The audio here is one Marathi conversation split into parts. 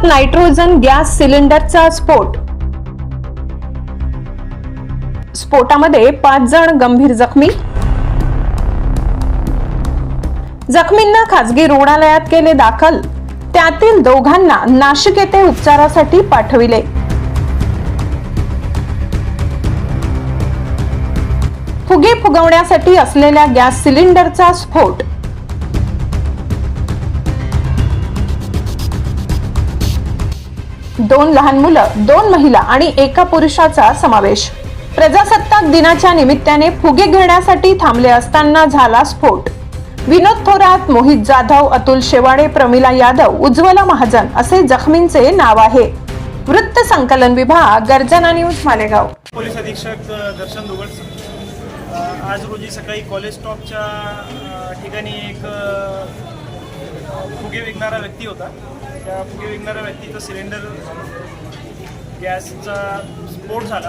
पुण्यात नायट्रोजन गॅस सिलेंडरचा स्फोट. स्फोटामध्ये पाच जण गंभीर जखमी. जखमींना खासगी रुग्णालयात केले दाखल. त्यातील दोघांना नाशिक येथे उपचारासाठी पाठविले. फुगे फुगवण्यासाठी असलेल्या गॅस सिलेंडरचा स्फोट. दोन लहान मुलं दोन महिला आणि एका पुरुषाचा समावेश. प्रजासत्ताक दिनाच्या निमित्ताने फुगे घेण्यासाठी थांबले असताना झाला स्फोट. विनोद थोरात मोहित जाधव अतुल शेवाडे प्रमिला यादव उज्ज्वला महाजन असे जखमींचे नाव आहे. वृत्त संकलन विभाग गर्जना न्यूज मालेगाव. पोलीस अधीक्षक दर्शन दुगड आज रोजी सकाळी कॉलेज स्टॉपच्या ठिकाणी एक फुगे विकणारा व्यक्ती होता. त्या फुगे विकणाऱ्या व्यक्तीचा सिलेंडर गॅसचा स्फोट झाला.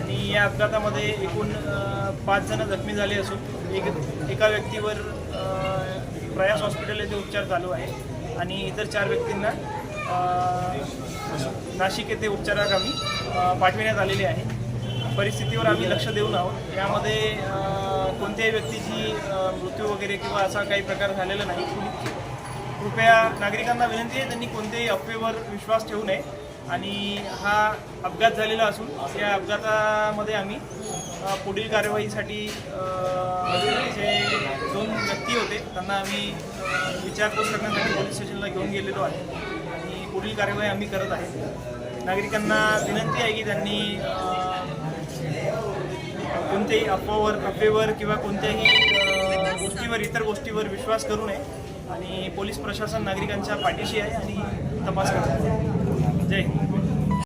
आणि या अपघातामध्ये एकूण पाच जण जखमी झाले असून एक एका व्यक्तीवर प्रयास हॉस्पिटल येथे उपचार चालू आहे. आणि इतर चार व्यक्तींना नाशिक येथे उपचारागामी पाठविण्यात आलेले आहे. परिस्थितीवर आम्ही लक्ष देऊन आहोत. यामध्ये कोणत्याही व्यक्तीची मृत्यू वगैरे किंवा असा काही प्रकार झालेला नाही. कृपया नागरिकांना विनंती आहे त्यांनी कोणत्याही अफवेवर विश्वास ठेवू नये. आणि हा अपघात झालेला असून या अपघातामध्ये आम्ही पुढील कार्यवाहीसाठी जे दोन व्यक्ती होते त्यांना आम्ही विचारपूस करण्यासाठी पोलीस स्टेशनला घेऊन गेलेलो आहे. आणि पुढील कार्यवाही आम्ही करत आहे. नागरिकांना विनंती आहे की त्यांनी कोणत्याही अफवावर अफवेवर किंवा कोणत्याही गोष्टीवर इतर गोष्टीवर विश्वास करू नये. आणि पोलीस प्रशासन नागरिकांच्या पाठीशी आहे आणि तपास करत आहे जय हिंद.